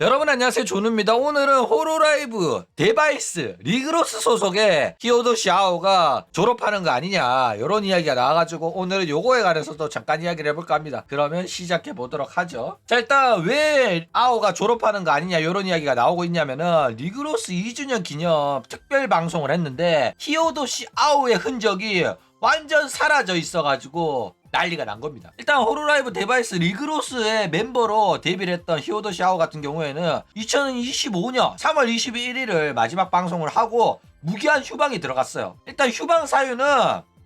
여러분 안녕하세요. 조누입니다. 오늘은 호로라이브 데바이스 리그로스 소속의 히오도 시아오가 졸업하는 거 아니냐 이런 이야기가 나와가지고 오늘은 요거에 관해서도 잠깐 이야기를 해볼까 합니다. 그러면 시작해 보도록 하죠. 자 일단 왜 아오가 졸업하는 거 아니냐 이런 이야기가 나오고 있냐면은 리그로스 2주년 기념 특별 방송을 했는데 히오도 시 아오의 흔적이 완전 사라져 있어가지고 난리가 난 겁니다. 일단 호로라이브 데바이스 리그로스의 멤버로 데뷔를 했던 히오도 샤오 같은 경우에는 2025년 3월 21일을 마지막 방송을 하고 무기한 휴방이 들어갔어요. 일단 휴방 사유는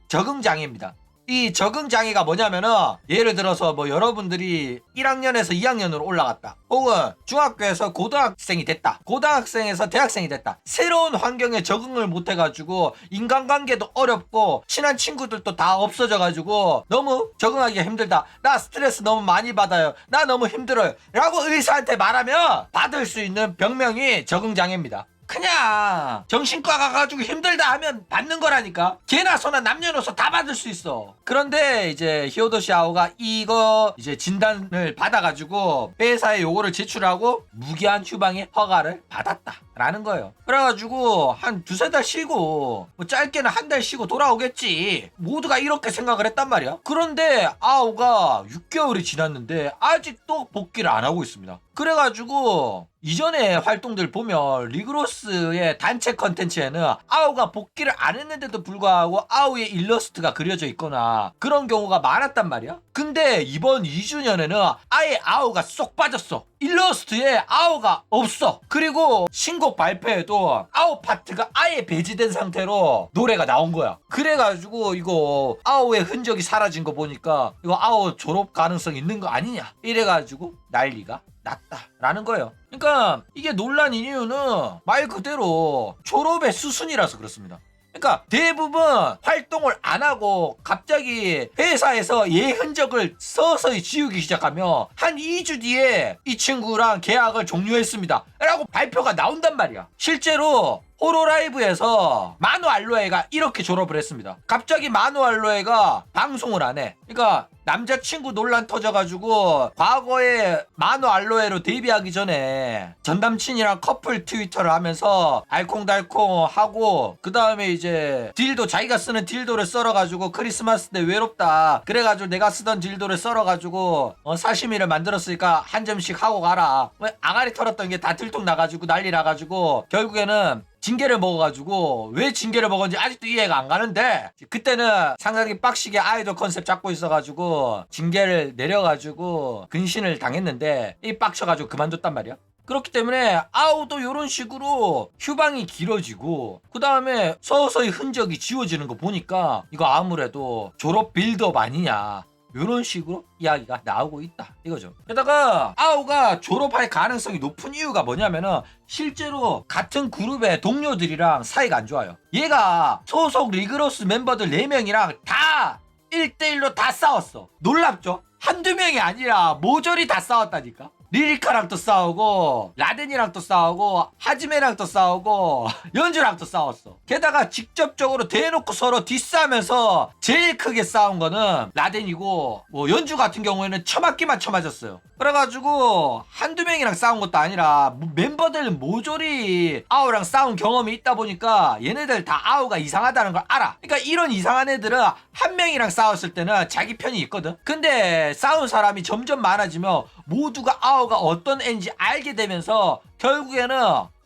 적응 장애입니다. 이 적응 장애가 뭐냐면은 예를 들어서 뭐 여러분들이 1학년에서 2학년으로 올라갔다. 혹은 중학교에서 고등학생이 됐다. 고등학생에서 대학생이 됐다. 새로운 환경에 적응을 못 해가지고 인간관계도 어렵고 친한 친구들도 다 없어져가지고 너무 적응하기가 힘들다. 나 스트레스 너무 많이 받아요. 나 너무 힘들어요. 라고 의사한테 말하면 받을 수 있는 병명이 적응 장애입니다 그냥 정신과 가가지고 힘들다 하면 받는 거라니까. 개나 소나 남녀노소 다 받을 수 있어. 그런데 이제 히오도 시 아오가 이거 이제 진단을 받아가지고 회사에 요거를 제출하고 무기한 휴방의 허가를 받았다 라는 거예요. 그래가지고 한 두세 달 쉬고 뭐 짧게는 한 달 쉬고 돌아오겠지. 모두가 이렇게 생각을 했단 말이야. 그런데 아오가 6개월이 지났는데 아직도 복귀를 안 하고 있습니다 그래가지고 이전에 활동들 보면 리그로스의 단체 컨텐츠에는 아우가 복귀를 안 했는데도 불구하고 아우의 일러스트가 그려져 있거나 그런 경우가 많았단 말이야. 근데 이번 2주년에는 아예 아우가 쏙 빠졌어. 일러스트에 아우가 없어. 그리고 신곡 발표에도 아우 파트가 아예 배제된 상태로 노래가 나온 거야. 그래가지고 이거 아우의 흔적이 사라진 거 보니까 이거 아우 졸업 가능성 있는 거 아니냐. 이래가지고 난리가 났다라는 거예요. 그러니까 이게 논란인 이유는 말 그대로 졸업의 수순이라서 그렇습니다. 그러니까 대부분 활동을 안 하고 갑자기 회사에서 얘 흔적을 서서히 지우기 시작하면 한 2주 뒤에 이 친구랑 계약을 종료했습니다. 라고 발표가 나온단 말이야. 실제로 호로라이브에서 마누 알로에가 이렇게 졸업을 했습니다. 갑자기 마누 알로에가 방송을 안 해. 그러니까 남자친구 논란 터져가지고 과거에 마누 알로에로 데뷔하기 전에 전남친이랑 커플 트위터를 하면서 알콩달콩 하고 그 다음에 이제 딜도 자기가 쓰는 딜도를 썰어가지고 크리스마스 때 외롭다 그래가지고 내가 쓰던 딜도를 썰어가지고 어, 사시미를 만들었으니까 한 점씩 하고 가라 뭐 아가리 털었던 게 다 들통 나가지고 난리 나가지고 결국에는 징계를 먹어가지고 왜 징계를 먹었는지 아직도 이해가 안 가는데 그때는 상당히 빡시게 아이돌 컨셉 잡고 있어가지고 징계를 내려가지고 근신을 당했는데 이 빡쳐가지고 그만뒀단 말이야. 그렇기 때문에 아우도 이런 식으로 휴방이 길어지고 그 다음에 서서히 흔적이 지워지는 거 보니까 이거 아무래도 졸업 빌드업 아니냐 이런 식으로 이야기가 나오고 있다 이거죠. 게다가 아우가 졸업할 가능성이 높은 이유가 뭐냐면은 실제로 같은 그룹의 동료들이랑 사이가 안 좋아요. 얘가 소속 리그로스 멤버들 4명이랑 다 1대1로 다 싸웠어. 놀랍죠? 한두 명이 아니라 모조리 다 싸웠다니까? 리리카랑 또 싸우고 라덴이랑 또 싸우고 하지메랑 또 싸우고 연주랑 또 싸웠어. 게다가 직접적으로 대놓고 서로 디스하면서 제일 크게 싸운 거는 라덴이고 뭐 연주 같은 경우에는 처맞기만 처맞았어요. 그래가지고 한두 명이랑 싸운 것도 아니라 멤버들 모조리 아우랑 싸운 경험이 있다 보니까 얘네들 다 아우가 이상하다는 걸 알아. 그러니까 이런 이상한 애들은 한 명이랑 싸웠을 때는 자기 편이 있거든. 근데 싸운 사람이 점점 많아지면 모두가 아우가 어떤 애인지 알게 되면서 결국에는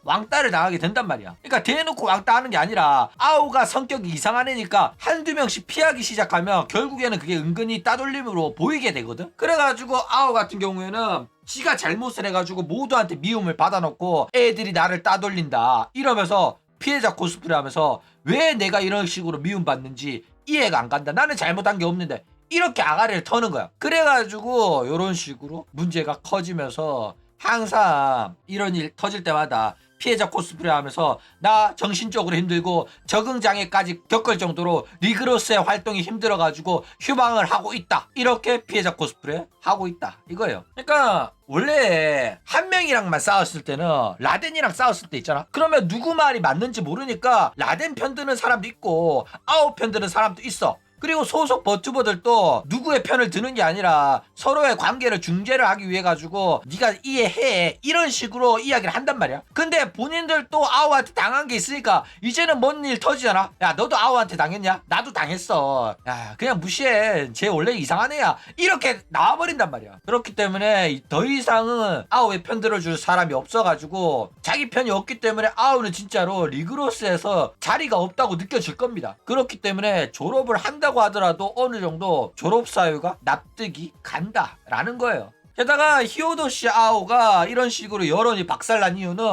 왕따를 당하게 된단 말이야. 그러니까 대놓고 왕따 하는 게 아니라 아우가 성격이 이상한 애니까 한두 명씩 피하기 시작하면 결국에는 그게 은근히 따돌림으로 보이게 되거든. 그래가지고 아우 같은 경우에는 지가 잘못을 해가지고 모두한테 미움을 받아놓고 애들이 나를 따돌린다 이러면서 피해자 코스프레 하면서 왜 내가 이런 식으로 미움받는지 이해가 안 간다. 나는 잘못한 게 없는데 이렇게 아가리를 터는 거야. 그래가지고 이런 식으로 문제가 커지면서 항상 이런 일 터질 때마다 피해자 코스프레 하면서 나 정신적으로 힘들고 적응장애까지 겪을 정도로 리그로스의 활동이 힘들어가지고 휴방을 하고 있다. 이렇게 피해자 코스프레 하고 있다. 이거예요. 그러니까 원래 한 명이랑만 싸웠을 때는 라덴이랑 싸웠을 때 있잖아. 그러면 누구 말이 맞는지 모르니까 라덴 편 드는 사람도 있고 아홉 편 드는 사람도 있어. 그리고 소속 버튜버들도 누구의 편을 드는 게 아니라 서로의 관계를 중재를 하기 위해 가지고 네가 이해해 이런 식으로 이야기를 한단 말이야. 근데 본인들도 아우한테 당한 게 있으니까 이제는 뭔 일 터지잖아. 야 너도 아우한테 당했냐? 나도 당했어. 야 그냥 무시해. 쟤 원래 이상한 애야. 이렇게 나와버린단 말이야. 그렇기 때문에 더 이상은 아우의 편 들어줄 사람이 없어가지고 자기 편이 없기 때문에 아우는 진짜로 리그로스에서 자리가 없다고 느껴질 겁니다. 그렇기 때문에 졸업을 한다 고 하더라도 어느 정도 졸업 사유가 납득이 간다라는 거예요. 게다가 히오도시 아오가 이런 식으로 여론이 박살난 이유는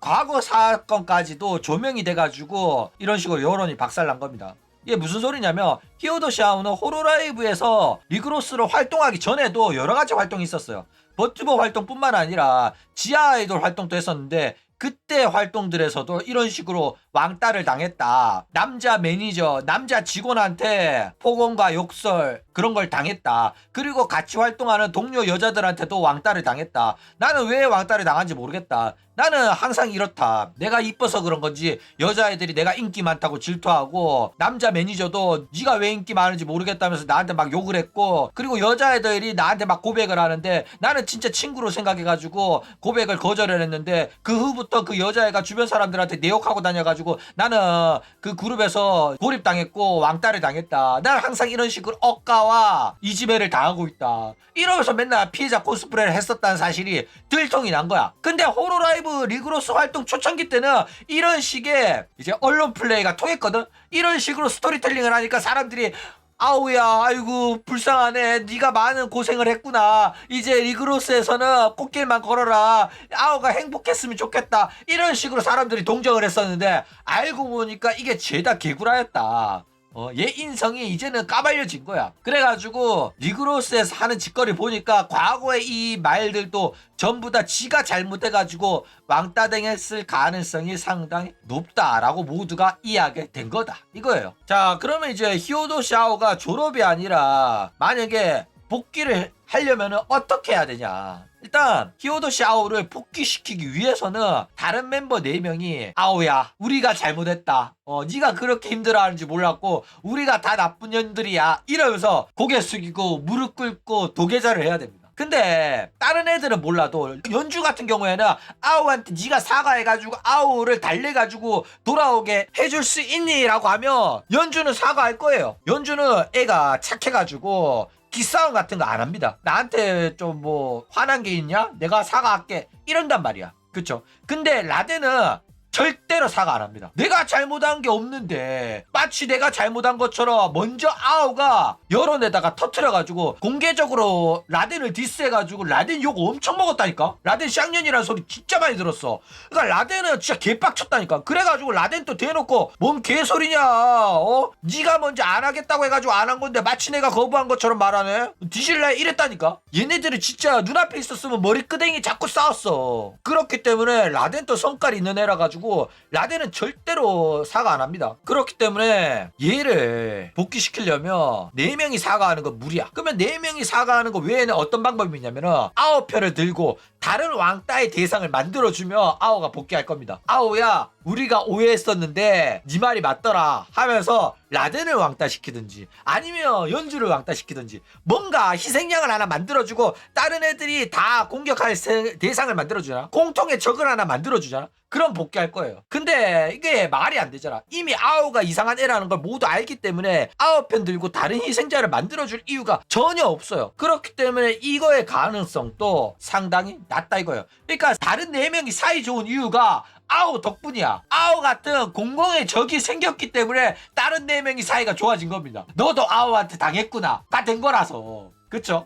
과거 사건까지도 조명이 돼가지고 이런 식으로 여론이 박살난 겁니다. 이게 무슨 소리냐면 히오도시 아오는 호로라이브에서 리그로스로 활동하기 전에도 여러 가지 활동이 있었어요. 버튜버 활동뿐만 아니라 지하 아이돌 활동도 했었는데 그때 활동들에서도 이런 식으로 왕따를 당했다. 남자 매니저, 남자 직원한테 폭언과 욕설 그런 걸 당했다. 그리고 같이 활동하는 동료 여자들한테도 왕따를 당했다. 나는 왜 왕따를 당한지 모르겠다. 나는 항상 이렇다. 내가 이뻐서 그런 건지 여자애들이 내가 인기 많다고 질투하고 남자 매니저도 네가 왜 인기 많은지 모르겠다면서 나한테 막 욕을 했고 그리고 여자애들이 나한테 막 고백을 하는데 나는 진짜 친구로 생각해가지고 고백을 거절을 했는데 그 후부터 그 여자애가 주변 사람들한테 내 욕하고 다녀가지고 나는 그 그룹에서 고립당했고 왕따를 당했다. 난 항상 이런 식으로 억 가와 이 지배를 당하고 있다. 이러면서 맨날 피해자 코스프레를 했었다는 사실이 들통이 난 거야. 근데 호로라이브 리그로스 활동 초창기 때는 이런 식의 이제 언론 플레이가 통했거든. 이런 식으로 스토리텔링을 하니까 사람들이 아우야 아이고 불쌍하네 네가 많은 고생을 했구나 이제 리그로스에서는 꽃길만 걸어라 아우가 행복했으면 좋겠다 이런 식으로 사람들이 동정을 했었는데 알고 보니까 이게 죄다 개구라였다 어, 얘 인성이 이제는 까발려진 거야. 그래가지고 리그로스에서 하는 짓거리 보니까 과거의 이 말들도 전부 다 지가 잘못해가지고 왕따댕했을 가능성이 상당히 높다라고 모두가 이해하게 된 거다. 이거예요. 자, 그러면 이제 히오도 샤오가 졸업이 아니라 만약에 복귀를 하려면 어떻게 해야 되냐? 일단 히오도 샤오를 복귀시키기 위해서는 다른 멤버 4명이 아오야 우리가 잘못했다. 어 네가 그렇게 힘들어하는지 몰랐고 우리가 다 나쁜 년들이야. 이러면서 고개 숙이고 무릎 꿇고 도계자를 해야 됩니다. 근데 다른 애들은 몰라도 연주 같은 경우에는 아우한테 네가 사과해가지고 아우를 달래가지고 돌아오게 해줄 수 있니? 라고 하면 연주는 사과할 거예요. 연주는 애가 착해가지고 기싸움 같은 거 안 합니다. 나한테 좀 뭐 화난 게 있냐? 내가 사과할게. 이런단 말이야. 그쵸? 근데 라데는 절대로 사과 안 합니다. 내가 잘못한 게 없는데 마치 내가 잘못한 것처럼 먼저 아우가 여론에다가 터트려가지고 공개적으로 라덴을 디스해가지고 라덴 욕 엄청 먹었다니까? 라덴 쌍년이라는 소리 진짜 많이 들었어. 그러니까 라덴은 진짜 개빡쳤다니까. 그래가지고 라덴 또 대놓고 뭔 개소리냐? 어? 네가 먼저 안 하겠다고 해가지고 안 한 건데 마치 내가 거부한 것처럼 말하네? 뒤질래? 이랬다니까? 얘네들이 진짜 눈앞에 있었으면 머리끄댕이 잡고 싸웠어. 그렇기 때문에 라덴 또 성깔 있는 애라 가지고 라덴은 절대로 사과 안 합니다. 그렇기 때문에 얘를 복귀시키려면 네명이 사과하는 건 무리야. 그러면 네명이 사과하는 거 외에는 어떤 방법이 있냐면은 아홉 표를 들고 다른 왕따의 대상을 만들어주면 아오가 복귀할 겁니다. 아오야 우리가 오해했었는데 네 말이 맞더라 하면서 라덴을 왕따시키든지 아니면 연주를 왕따시키든지 뭔가 희생양을 하나 만들어주고 다른 애들이 다 공격할 세- 대상을 만들어주잖아. 공통의 적을 하나 만들어주잖아. 그럼 복귀할 거예요. 근데 이게 말이 안 되잖아. 이미 아오가 이상한 애라는 걸 모두 알기 때문에 아오 편 들고 다른 희생자를 만들어줄 이유가 전혀 없어요. 그렇기 때문에 이거의 가능성도 상당히 낮다 이거예요. 그러니까 다른 네명이 사이 좋은 이유가 아우 덕분이야. 아우 같은 공공의 적이 생겼기 때문에 다른 네 명이 사이가 좋아진 겁니다. 너도 아우한테 당했구나. 가된 거라서. 그쵸?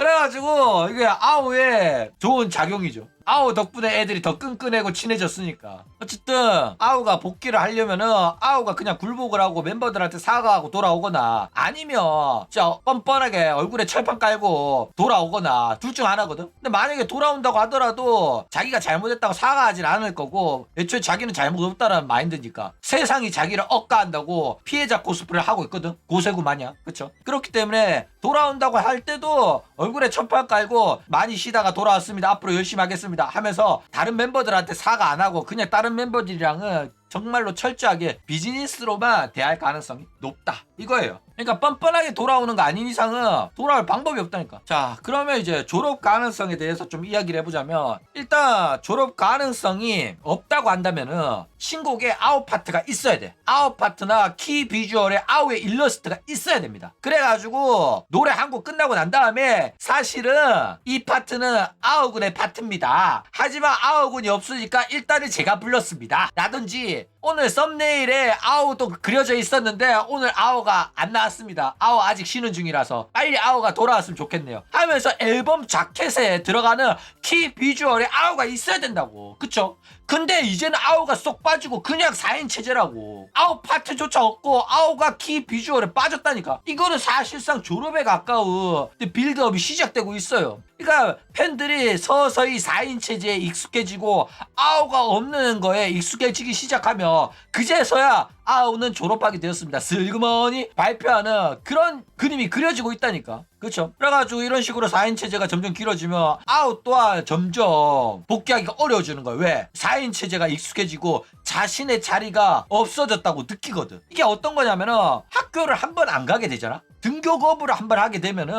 그래가지고 이게 아우의 좋은 작용이죠. 아우 덕분에 애들이 더 끈끈하고 친해졌으니까. 어쨌든 아우가 복귀를 하려면은 아우가 그냥 굴복을 하고 멤버들한테 사과하고 돌아오거나 아니면 진짜 뻔뻔하게 얼굴에 철판 깔고 돌아오거나 둘 중 하나거든. 근데 만약에 돌아온다고 하더라도 자기가 잘못했다고 사과하진 않을 거고 애초에 자기는 잘못 없다는 마인드니까 세상이 자기를 억까한다고 피해자 코스프레를 하고 있거든. 고세구 마냥. 그쵸? 그렇기 때문에 돌아온다고 할 때도 얼굴에 철판 깔고 많이 쉬다가 돌아왔습니다. 앞으로 열심히 하겠습니다. 하면서 다른 멤버들한테 사과 안 하고 그냥 다른 멤버들이랑은 정말로 철저하게 비즈니스로만 대할 가능성이 높다. 이거예요. 그러니까 뻔뻔하게 돌아오는 거 아닌 이상은 돌아올 방법이 없다니까. 자, 그러면 이제 졸업 가능성에 대해서 좀 이야기를 해보자면 일단 졸업 가능성이 없다고 한다면은 신곡에 아웃 파트가 있어야 돼. 아웃 파트나 키 비주얼에 아웃의 일러스트가 있어야 됩니다. 그래가지고 노래 한 곡 끝나고 난 다음에 사실은 이 파트는 아우군의 파트입니다. 하지만 아우군이 없으니까 일단은 제가 불렀습니다. 라든지 오늘 썸네일에 아우도 그려져 있었는데 오늘 아우가 안 나왔 습니다. 아우 아직 쉬는 중이라서 빨리 아우가 돌아왔으면 좋겠네요. 하면서 앨범 자켓에 들어가는 키 비주얼에 아우가 있어야 된다고. 그쵸? 근데 이제는 아우가 쏙 빠지고 그냥 4인 체제라고. 아우 파트조차 없고 아우가 키 비주얼에 빠졌다니까. 이거는 사실상 졸업에 가까운 빌드업이 시작되고 있어요. 그러니까 팬들이 서서히 4인 체제에 익숙해지고 아우가 없는 거에 익숙해지기 시작하면 그제서야 아우는 졸업하게 되었습니다. 슬그머니 발표하는 그런 그림이 그려지고 있다니까. 그렇죠? 그래가지고 이런 식으로 4인 체제가 점점 길어지면 아우 또한 점점 복귀하기가 어려워지는 거예요. 왜? 4인 체제가 익숙해지고 자신의 자리가 없어졌다고 느끼거든. 이게 어떤 거냐면은 학교를 한 번 안 가게 되잖아. 등교 거부를 한 번 하게 되면은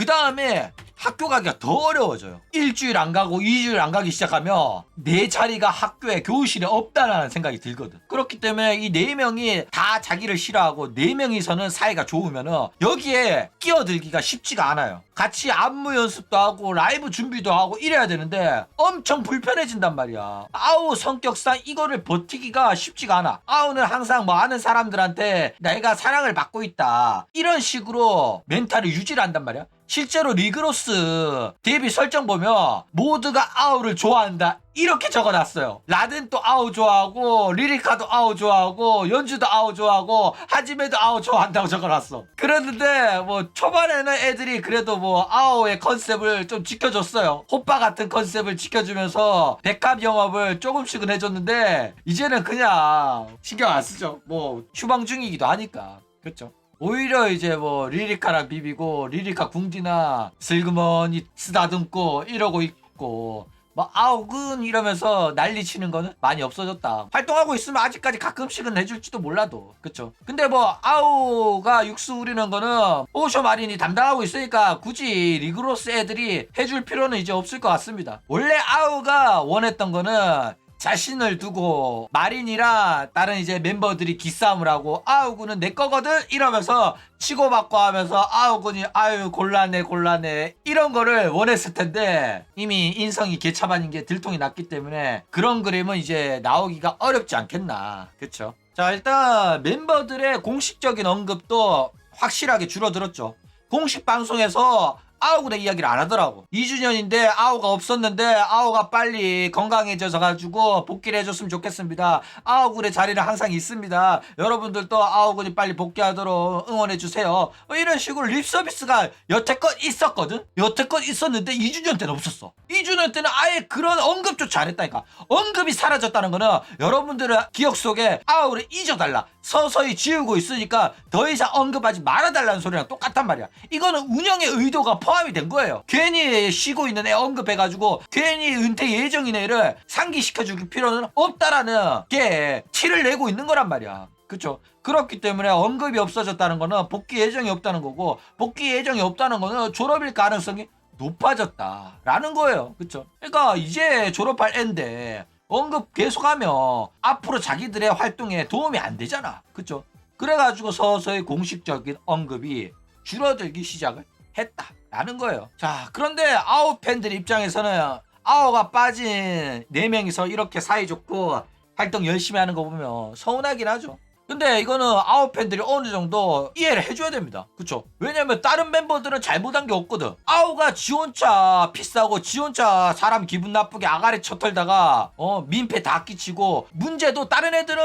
그 다음에 학교 가기가 더 어려워져요. 일주일 안 가고 이주일 안 가기 시작하면 내 자리가 학교에 교실에 없다라는 생각이 들거든. 그렇기 때문에 이 네 명이 다 자기를 싫어하고 네 명이서는 사이가 좋으면은 여기에 끼어들기가 쉽지가 않아요. 같이 안무 연습도 하고 라이브 준비도 하고 이래야 되는데 엄청 불편해진단 말이야. 아우 성격상 이거를 버티기가 쉽지가 않아. 아우는 항상 뭐 아는 사람들한테 내가 사랑을 받고 있다. 이런 식으로 멘탈을 유지를 한단 말이야. 실제로 리그로스 데뷔 설정 보면 모두가 아우를 좋아한다 이렇게 적어놨어요. 라덴 또 아우 좋아하고 리리카도 아우 좋아하고 연주도 아우 좋아하고 하지메도 아우 좋아한다고 적어놨어. 그랬는데 뭐 초반에는 애들이 그래도 뭐 아우의 컨셉을 좀 지켜줬어요. 호빠 같은 컨셉을 지켜주면서 백합 영업을 조금씩은 해줬는데 이제는 그냥 신경 안 쓰죠. 뭐 휴방 중이기도 하니까 그렇죠. 오히려 이제 뭐 리리카랑 비비고 리리카 궁디나 슬그머니 쓰다듬고 이러고 있고 뭐 아욱은 이러면서 난리 치는 거는 많이 없어졌다. 활동하고 있으면 아직까지 가끔씩은 해줄지도 몰라도 그쵸. 근데 뭐 아우가 육수 우리는 거는 오쇼 마린이 담당하고 있으니까 굳이 리그로스 애들이 해줄 필요는 이제 없을 것 같습니다. 원래 아우가 원했던 거는 자신을 두고 마린이랑 다른 이제 멤버들이 기싸움을 하고 아우군은 내 거거든? 이러면서 치고받고 하면서 아우군이 아유 곤란해 곤란해. 이런 거를 원했을 텐데 이미 인성이 개차반인 게 들통이 났기 때문에 그런 그림은 이제 나오기가 어렵지 않겠나. 그쵸? 자 일단 멤버들의 공식적인 언급도 확실하게 줄어들었죠. 공식 방송에서 아우군의 이야기를 안 하더라고. 2주년인데 아우가 없었는데 아우가 빨리 건강해져서 가지고 복귀를 해줬으면 좋겠습니다. 아우군의 자리는 항상 있습니다. 여러분들도 아우군이 빨리 복귀하도록 응원해 주세요. 뭐 이런 식으로 립 서비스가 여태껏 있었거든. 여태껏 있었는데 2주년 때는 없었어. 2주년 때는 아예 그런 언급조차 안 했다니까. 언급이 사라졌다는 거는 여러분들의 기억 속에 아우를 잊어달라. 서서히 지우고 있으니까 더 이상 언급하지 말아달라는 소리랑 똑같단 말이야. 이거는 운영의 의도가 포함이 된 거예요. 괜히 쉬고 있는 애 언급해가지고 괜히 은퇴 예정인 애를 상기시켜줄 필요는 없다라는 게 티를 내고 있는 거란 말이야. 그쵸? 그렇기 때문에 언급이 없어졌다는 거는 복귀 예정이 없다는 거고 복귀 예정이 없다는 거는 졸업일 가능성이 높아졌다라는 거예요. 그쵸? 그러니까 이제 졸업할 애인데 언급 계속하면 앞으로 자기들의 활동에 도움이 안 되잖아. 그쵸? 그래가지고 서서히 공식적인 언급이 줄어들기 시작을 했다 라는 거예요. 자, 그런데 아우 팬들 입장에서는 아우가 빠진 네명이서 이렇게 사이좋고 활동 열심히 하는 거 보면 서운하긴 하죠. 근데 이거는 아웃 팬들이 어느 정도 이해를 해줘야 됩니다. 그쵸? 왜냐면 다른 멤버들은 잘못한 게 없거든. 아우가 지 혼자 비싸고 지 혼자 사람 기분 나쁘게 아가리 쳐털다가 어 민폐 다 끼치고 문제도 다른 애들은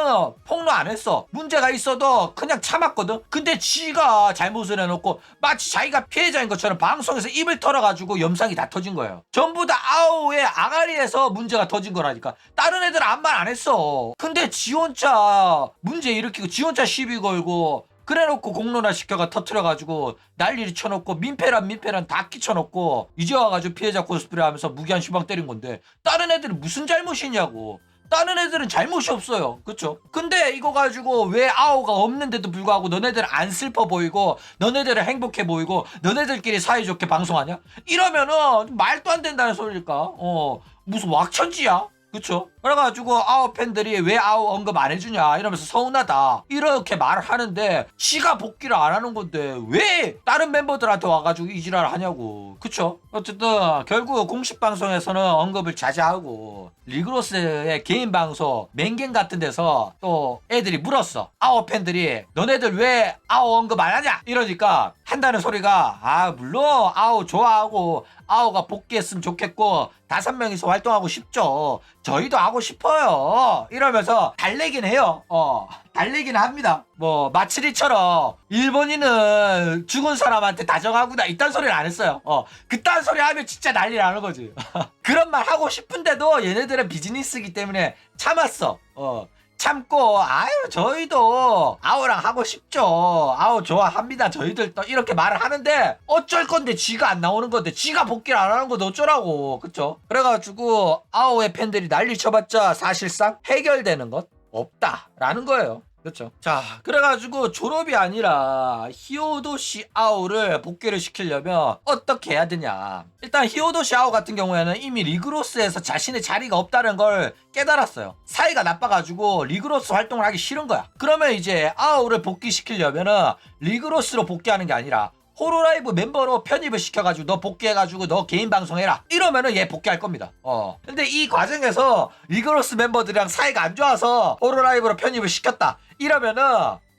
폭로 안 했어. 문제가 있어도 그냥 참았거든. 근데 지가 잘못을 해놓고 마치 자기가 피해자인 것처럼 방송에서 입을 털어가지고 염상이 다 터진 거예요. 전부 다 아우의 아가리에서 문제가 터진 거라니까. 다른 애들은 아무 말 안 했어. 근데 지 혼자 문제 일으키 고 지 혼자 시비 걸고 그래놓고 공론화 시켜가 터트려가지고 난리를 쳐놓고 민폐란 민폐란 다 끼쳐놓고 이제 와가지고 피해자 코스프레 하면서 무기한 휴방 때린 건데 다른 애들은 무슨 잘못이냐고 다른 애들은 잘못이 없어요. 그쵸? 근데 이거 가지고 왜 아오가 없는데도 불구하고 너네들은 안 슬퍼 보이고 너네들은 행복해 보이고 너네들끼리 사이좋게 방송하냐? 이러면은 말도 안 된다는 소리일까? 어 무슨 왁천지야? 그쵸? 그래가지고 아오 팬들이 왜 아오 언급 안 해주냐 이러면서 서운하다. 이렇게 말을 하는데 지가 복귀를 안 하는 건데 왜 다른 멤버들한테 와가지고 이 지랄 하냐고. 그쵸? 어쨌든 결국 공식 방송에서는 언급을 자제하고 리그로스의 개인 방송 맹갱 같은 데서 또 애들이 물었어. 아오 팬들이 너네들 왜 아오 언급 안 하냐? 이러니까 한다는 소리가 아 물론 아오 좋아하고 아오가 복귀했으면 좋겠고 다섯 명이서 활동하고 싶죠. 저희도 하고 싶어요. 이러면서 달래긴 해요. 어 달래긴 합니다. 뭐 마츠리처럼 일본인은 죽은 사람한테 다정하구나 이딴 소리를 안 했어요. 어 그딴 소리 하면 진짜 난리 나는 거지. 그런 말 하고 싶은데도 얘네들은 비즈니스이기 때문에 참았어. 어 참고. 아유 저희도 아오랑 하고 싶죠. 아오 좋아합니다. 저희들 또 이렇게 말을 하는데 어쩔 건데 지가 안 나오는 건데 지가 복귀를 안 하는 건데 어쩌라고. 그쵸? 그래가지고 아오의 팬들이 난리 쳐봤자 사실상 해결되는 것 없다라는 거예요 그렇죠. 자, 그래가지고 졸업이 아니라 히오도시 아오를 복귀를 시키려면 어떻게 해야 되냐. 일단 히오도시 아오 같은 경우에는 이미 리그로스에서 자신의 자리가 없다는 걸 깨달았어요. 사이가 나빠가지고 리그로스 활동을 하기 싫은 거야. 그러면 이제 아오를 복귀시키려면은 리그로스로 복귀하는 게 아니라 호로라이브 멤버로 편입을 시켜가지고 너 복귀해가지고 너 개인 방송해라. 이러면은 얘 복귀할 겁니다. 어. 근데 이 과정에서 리그로스 멤버들이랑 사이가 안 좋아서 호로라이브로 편입을 시켰다. 이러면은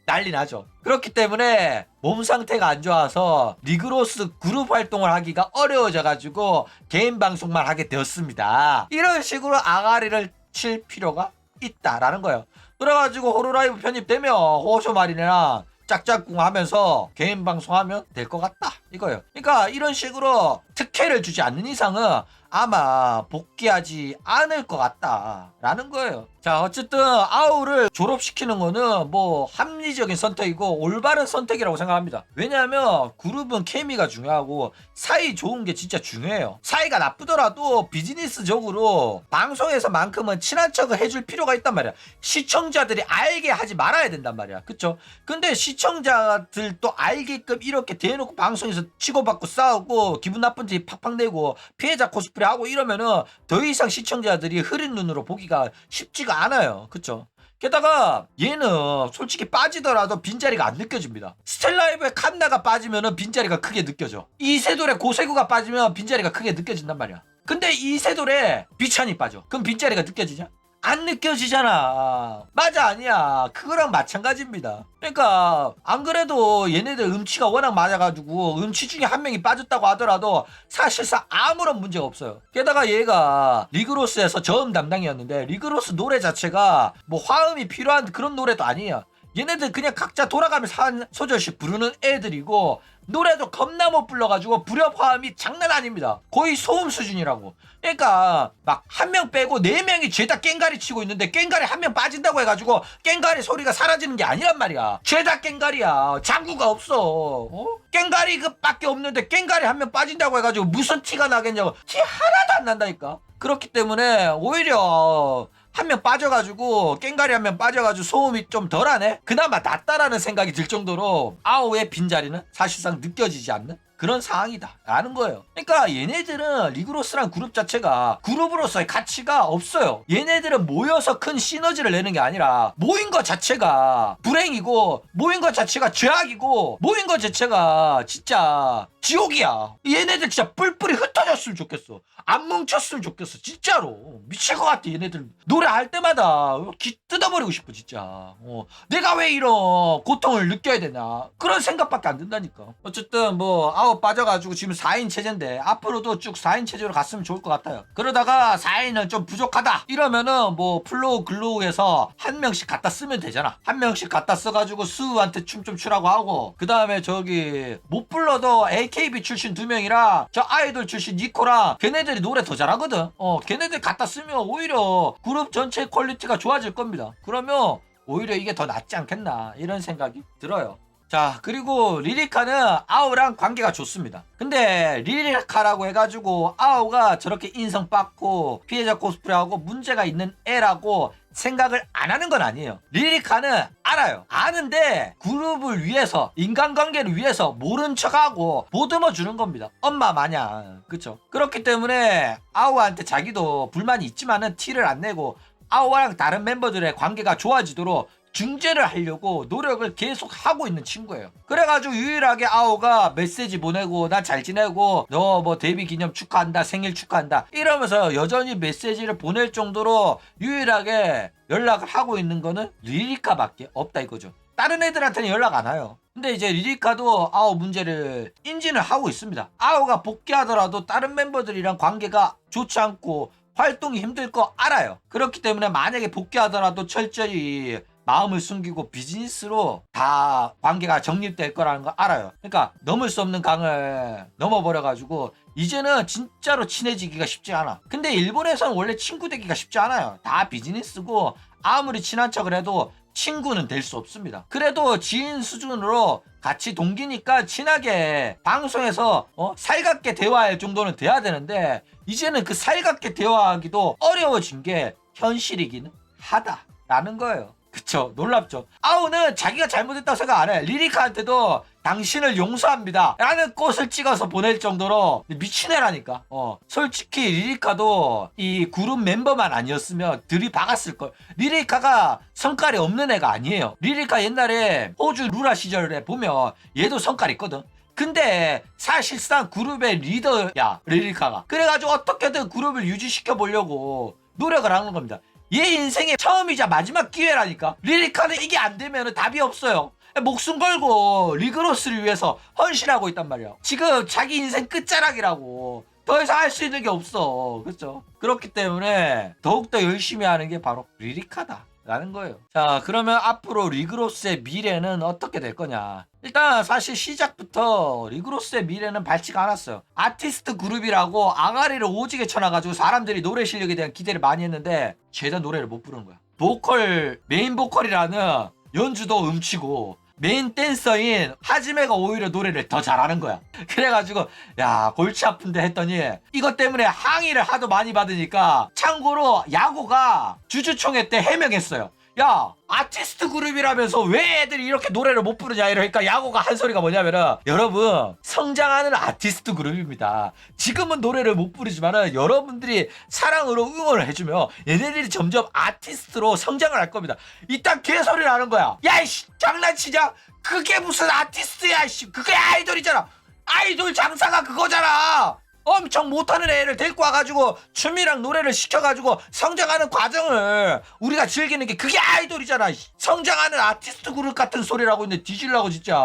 난리 나죠. 그렇기 때문에 몸 상태가 안 좋아서 리그로스 그룹 활동을 하기가 어려워져가지고 개인 방송만 하게 되었습니다. 이런 식으로 아가리를 칠 필요가 있다라는 거예요. 그래가지고 호로라이브 편입되면 호쇼 마린이랑 짝짝꿍 하면서 개인 방송하면 될 것 같다 이거예요. 그러니까 이런 식으로 특혜를 주지 않는 이상은 아마 복귀하지 않을 것 같다 라는 거예요 자 어쨌든 아우를 졸업시키는 거는 뭐 합리적인 선택이고 올바른 선택이라고 생각합니다. 왜냐하면 그룹은 케미가 중요하고 사이 좋은 게 진짜 중요해요. 사이가 나쁘더라도 비즈니스적으로 방송에서만큼은 친한 척을 해줄 필요가 있단 말이야. 시청자들이 알게 하지 말아야 된단 말이야. 그쵸? 근데 시청자들도 알게끔 이렇게 대놓고 방송에서 치고받고 싸우고 기분 나쁜 짓 팍팍 내고 피해자 코스프레 하고 이러면은 더 이상 시청자들이 흐린 눈으로 보기가 쉽지가 않아요 그쵸 게다가 얘는 솔직히 빠지더라도 빈자리가 안 느껴집니다. 스텔라이브의 칸나가 빠지면은 빈자리가 크게 느껴져. 이세돌의 고세구가 빠지면 빈자리가 크게 느껴진단 말이야. 근데 이세돌에 비찬이 빠져. 그럼 빈자리가 느껴지냐? 안 느껴지잖아. 맞아 아니야. 그거랑 마찬가지입니다. 그러니까 안 그래도 얘네들 음치가 워낙 많아가지고 음치 중에 한 명이 빠졌다고 하더라도 사실상 아무런 문제가 없어요. 게다가 얘가 리그로스에서 저음 담당이었는데 리그로스 노래 자체가 뭐 화음이 필요한 그런 노래도 아니에요. 얘네들 그냥 각자 돌아가면서 한 소절씩 부르는 애들이고 노래도 겁나 못 불러가지고 불협 화음이 장난 아닙니다. 거의 소음 수준이라고. 그러니까 막 한 명 빼고 네 명이 죄다 깽가리 치고 있는데 깽가리 한 명 빠진다고 해가지고 깽가리 소리가 사라지는 게 아니란 말이야. 죄다 깽가리야. 장구가 없어. 어? 깽가리 그밖에 없는데 깽가리 한 명 빠진다고 해가지고 무슨 티가 나겠냐고. 티 하나도 안 난다니까. 그렇기 때문에 오히려 한 명 빠져가지고 깽가리 한 명 빠져가지고 소음이 좀 덜하네? 그나마 낫다라는 생각이 들 정도로 아오의 빈자리는 사실상 느껴지지 않는 그런 상황이다. 라는 거예요. 그러니까 얘네들은 리그로스란 그룹 자체가 그룹으로서의 가치가 없어요. 얘네들은 모여서 큰 시너지를 내는 게 아니라 모인 것 자체가 불행이고 모인 것 자체가 죄악이고 모인 것 자체가 진짜 지옥이야. 얘네들 진짜 뿔뿔이 흩어졌으면 좋겠어. 안 뭉쳤으면 좋겠어 진짜로. 미칠 것 같아 얘네들. 노래할 때마다. 기 뜯어버리고 싶어 진짜. 어, 내가 왜 이런 고통을 느껴야 되나 그런 생각밖에 안 든다니까. 어쨌든 뭐 아웃 빠져가지고 지금 4인 체제인데 앞으로도 쭉 4인 체제로 갔으면 좋을 것 같아요. 그러다가 4인은 좀 부족하다. 이러면은 뭐 플로우 글로우에서 한 명씩 갖다 쓰면 되잖아. 한 명씩 갖다 써가지고 스우한테 춤 좀 추라고 하고 그 다음에 저기 못 불러도 AKB 출신 두 명이랑 저 아이돌 출신 니코랑 걔네들이 노래 더 잘하거든. 어 걔네들 갖다 쓰면 오히려 그룹 전체 퀄리티가 좋아질 겁니다. 그러면 오히려 이게 더 낫지 않겠나 이런 생각이 들어요. 자 그리고 리리카는 아오랑 관계가 좋습니다. 근데 리리카라고 해가지고 아오가 저렇게 인성 빠고 피해자 코스프레하고 문제가 있는 애라고 생각을 안 하는 건 아니에요. 리리카는 알아요. 아는데 그룹을 위해서 인간관계를 위해서 모른 척하고 보듬어 주는 겁니다. 엄마 마냥. 그쵸? 그렇기 때문에 아오한테 자기도 불만이 있지만은 티를 안 내고 아오랑 다른 멤버들의 관계가 좋아지도록 중재를 하려고 노력을 계속 하고 있는 친구예요. 그래가지고 유일하게 아오가 메시지 보내고 나 잘 지내고 너 뭐 데뷔 기념 축하한다 생일 축하한다 이러면서 여전히 메시지를 보낼 정도로 유일하게 연락을 하고 있는 거는 리리카밖에 없다 이거죠. 다른 애들한테는 연락 안 와요. 근데 이제 리리카도 아오 문제를 인지는 하고 있습니다. 아오가 복귀하더라도 다른 멤버들이랑 관계가 좋지 않고 활동이 힘들 거 알아요. 그렇기 때문에 만약에 복귀하더라도 철저히 마음을 숨기고 비즈니스로 다 관계가 정립될 거라는 거 알아요. 그러니까 넘을 수 없는 강을 넘어버려가지고 이제는 진짜로 친해지기가 쉽지 않아. 근데 일본에서는 원래 친구 되기가 쉽지 않아요. 다 비즈니스고 아무리 친한 척을 해도 친구는 될 수 없습니다. 그래도 지인 수준으로 같이 동기니까 친하게 방송에서 어? 살갑게 대화할 정도는 돼야 되는데 이제는 그 살갑게 대화하기도 어려워진 게 현실이기는 하다라는 거예요. 그쵸 놀랍죠. 아우는 자기가 잘못했다고 생각 안 해. 리리카한테도 당신을 용서합니다. 라는 꽃을 찍어서 보낼 정도로 미친 애라니까. 어 솔직히 리리카도 이 그룹 멤버만 아니었으면 들이박았을걸. 리리카가 성깔이 없는 애가 아니에요. 리리카 옛날에 호주 루라 시절에 보면 얘도 성깔 있거든. 근데 사실상 그룹의 리더야 리리카가. 그래가지고 어떻게든 그룹을 유지시켜 보려고 노력을 하는 겁니다 얘 인생의 처음이자 마지막 기회라니까. 리리카는 이게 안 되면 답이 없어요. 목숨 걸고 리그로스를 위해서 헌신하고 있단 말이야. 지금 자기 인생 끝자락이라고. 더 이상 할 수 있는 게 없어. 그렇죠 그렇기 때문에 더욱더 열심히 하는 게 바로 리리카다 라는 거예요. 자, 그러면 앞으로 리그로스의 미래는 어떻게 될 거냐? 일단 사실 시작부터 리그로스의 미래는 밝지가 않았어요. 아티스트 그룹이라고 아가리를 오지게 쳐놔가지고 사람들이 노래 실력에 대한 기대를 많이 했는데 죄다 노래를 못 부르는 거야. 보컬, 메인 보컬이라는 연주도 음치고 메인 댄서인 하지메가 오히려 노래를 더 잘하는 거야. 그래가지고 야 골치 아픈데 했더니 이것 때문에 항의를 하도 많이 받으니까 참고로 야구가 주주총회 때 해명했어요. 야 아티스트 그룹이라면서 왜 애들이 이렇게 노래를 못 부르냐 이러니까 야구가 한 소리가 뭐냐면은 여러분 성장하는 아티스트 그룹입니다. 지금은 노래를 못 부르지만은 여러분들이 사랑으로 응원을 해주면 얘네들이 점점 아티스트로 성장을 할 겁니다. 이딴 개소리를 하는 거야. 야이씨 장난치냐? 그게 무슨 아티스트야 이씨. 그게 아이돌이잖아. 아이돌 장사가 그거잖아 엄청 못하는 애를 데리고 와가지고 춤이랑 노래를 시켜가지고 성장하는 과정을 우리가 즐기는 게 그게 아이돌이잖아. 씨. 성장하는 아티스트 그룹 같은 소리라고 있는데 뒤질라고 진짜.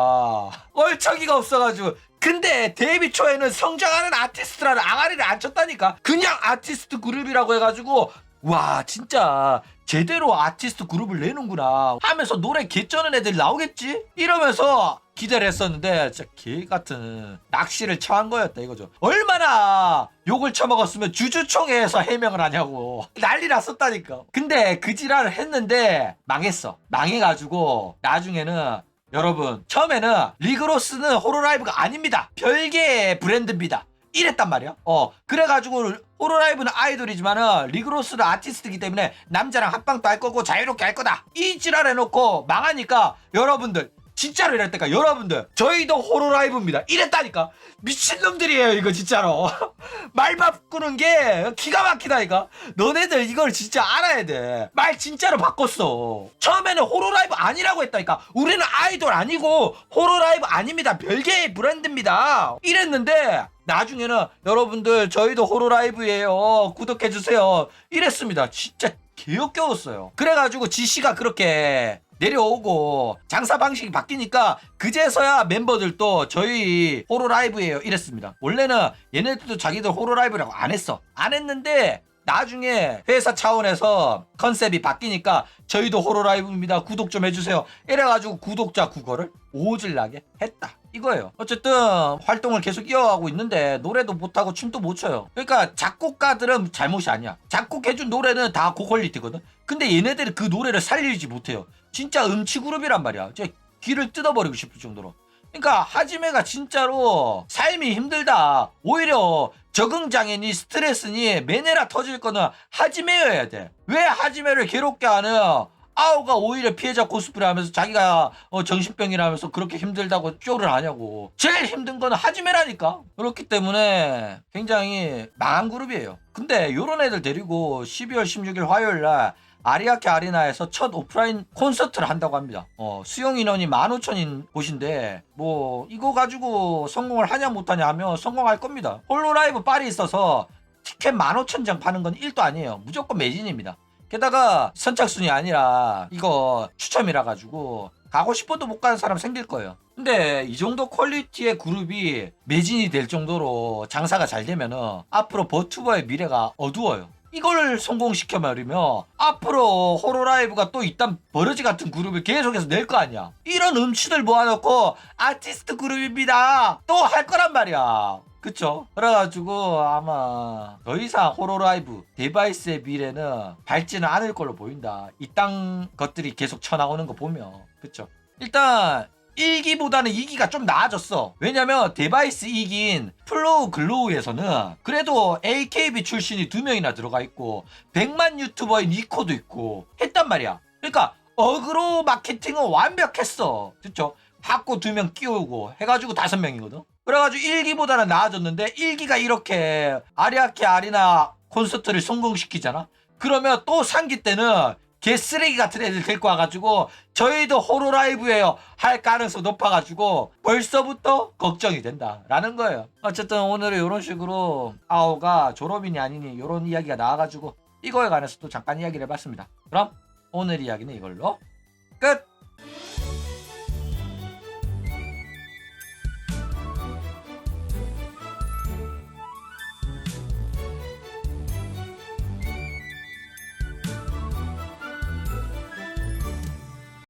얼척이가 없어가지고. 근데 데뷔 초에는 성장하는 아티스트라는 아가리를 안 쳤다니까. 그냥 아티스트 그룹이라고 해가지고 와 진짜 제대로 아티스트 그룹을 내는구나 하면서 노래 개쩌는 애들 나오겠지? 이러면서 기대를 했었는데 진짜 개 같은 낚시를 처한 거였다 이거죠. 얼마나 욕을 처먹었으면 주주총회에서 해명을 하냐고. 난리 났었다니까. 근데 그 지랄을 했는데 망했어. 망해가지고 나중에는 여러분 처음에는 리그로스는 호로라이브가 아닙니다. 별개의 브랜드입니다. 이랬단 말이야. 어, 그래가지고 호로라이브는 아이돌이지만은 리그로스는 아티스트이기 때문에 남자랑 합방도 할 거고 자유롭게 할 거다. 이 지랄 해놓고 망하니까 여러분들 진짜로 이랬다니까 여러분들 저희도 호로 라이브입니다. 이랬다니까. 미친놈들이에요 이거 진짜로. 말 바꾸는 게 기가 막히다니까 너네들 이걸 진짜 알아야 돼. 말 진짜로 바꿨어. 처음에는 호로 라이브 아니라고 했다니까. 우리는 아이돌 아니고 호로 라이브 아닙니다. 별개의 브랜드입니다. 이랬는데 나중에는 여러분들 저희도 호로 라이브예요. 구독해주세요. 이랬습니다. 진짜 개역겨웠어요. 그래가지고 지씨가 그렇게 내려오고 장사 방식이 바뀌니까 그제서야 멤버들도 저희 호로 라이브예요. 이랬습니다. 원래는 얘네들도 자기들 호로 라이브라고 안 했어. 안 했는데 나중에 회사 차원에서 컨셉이 바뀌니까 저희도 호로 라이브입니다. 구독 좀 해주세요. 이래가지고 구독자 국어를 오질나게 했다. 이거예요. 어쨌든 활동을 계속 이어가고 있는데 노래도 못하고 춤도 못 춰요. 그러니까 작곡가들은 잘못이 아니야. 작곡해준 노래는 다 고퀄리티거든. 근데 얘네들이 그 노래를 살리지 못해요 진짜 음치 그룹이란 말이야. 저 귀를 뜯어버리고 싶을 정도로. 그러니까 하지메가 진짜로 삶이 힘들다. 오히려 적응 장애니 스트레스니 매네라 터질 거는 하지메여야 돼. 왜 하지메를 괴롭게 하는 아우가 오히려 피해자 코스프레 하면서 자기가 어, 정신병이라면서 그렇게 힘들다고 쇼를 하냐고. 제일 힘든 거는 하지메라니까. 그렇기 때문에 굉장히 망한 그룹이에요. 근데 요런 애들 데리고 12월 16일 화요일 날 아리아케 아리나에서 첫 오프라인 콘서트를 한다고 합니다. 어, 수용 인원이 15,000인 곳인데 뭐 이거 가지고 성공을 하냐 못하냐 하면 성공할 겁니다. 홀로라이브 빨이 있어서 티켓 15,000장 파는 건 1도 아니에요. 무조건 매진입니다. 게다가 선착순이 아니라 이거 추첨이라 가지고 가고 싶어도 못 가는 사람 생길 거예요. 근데 이 정도 퀄리티의 그룹이 매진이 될 정도로 장사가 잘 되면은 앞으로 버튜버의 미래가 어두워요. 이걸 성공시켜버리면 앞으로 호로라이브가 또 이딴 버러지 같은 그룹을 계속해서 낼 거 아니야. 이런 음치들 모아놓고 아티스트 그룹입니다. 또 할 거란 말이야. 그쵸? 그래가지고 아마 더 이상 호로라이브 데바이스의 미래는 밝지는 않을 걸로 보인다. 이딴 것들이 계속 쳐나오는 거 보면. 그쵸? 일단 1기보다는 2기가 좀 나아졌어. 왜냐면 데바이스 2기인 플로우 글로우에서는 그래도 AKB 출신이 두 명이나 들어가 있고 100만 유튜버인 니코도 있고 했단 말이야. 그러니까 어그로 마케팅은 완벽했어. 그쵸? 받고 두 명 끼우고 해가지고 다섯 명이거든. 그래가지고 1기보다는 나아졌는데 1기가 이렇게 아리아케 아리나 콘서트를 성공시키잖아. 그러면 또 3기 때는 개쓰레기 같은 애들 데리고 와가지고 저희도 호로라이브에요 할 가능성 높아가지고 벌써부터 걱정이 된다라는 거예요. 어쨌든 오늘은 이런 식으로 아오가 졸업이니 아니니 이런 이야기가 나와가지고 이거에 관해서 또 잠깐 이야기를 해봤습니다. 그럼 오늘 이야기는 이걸로 끝!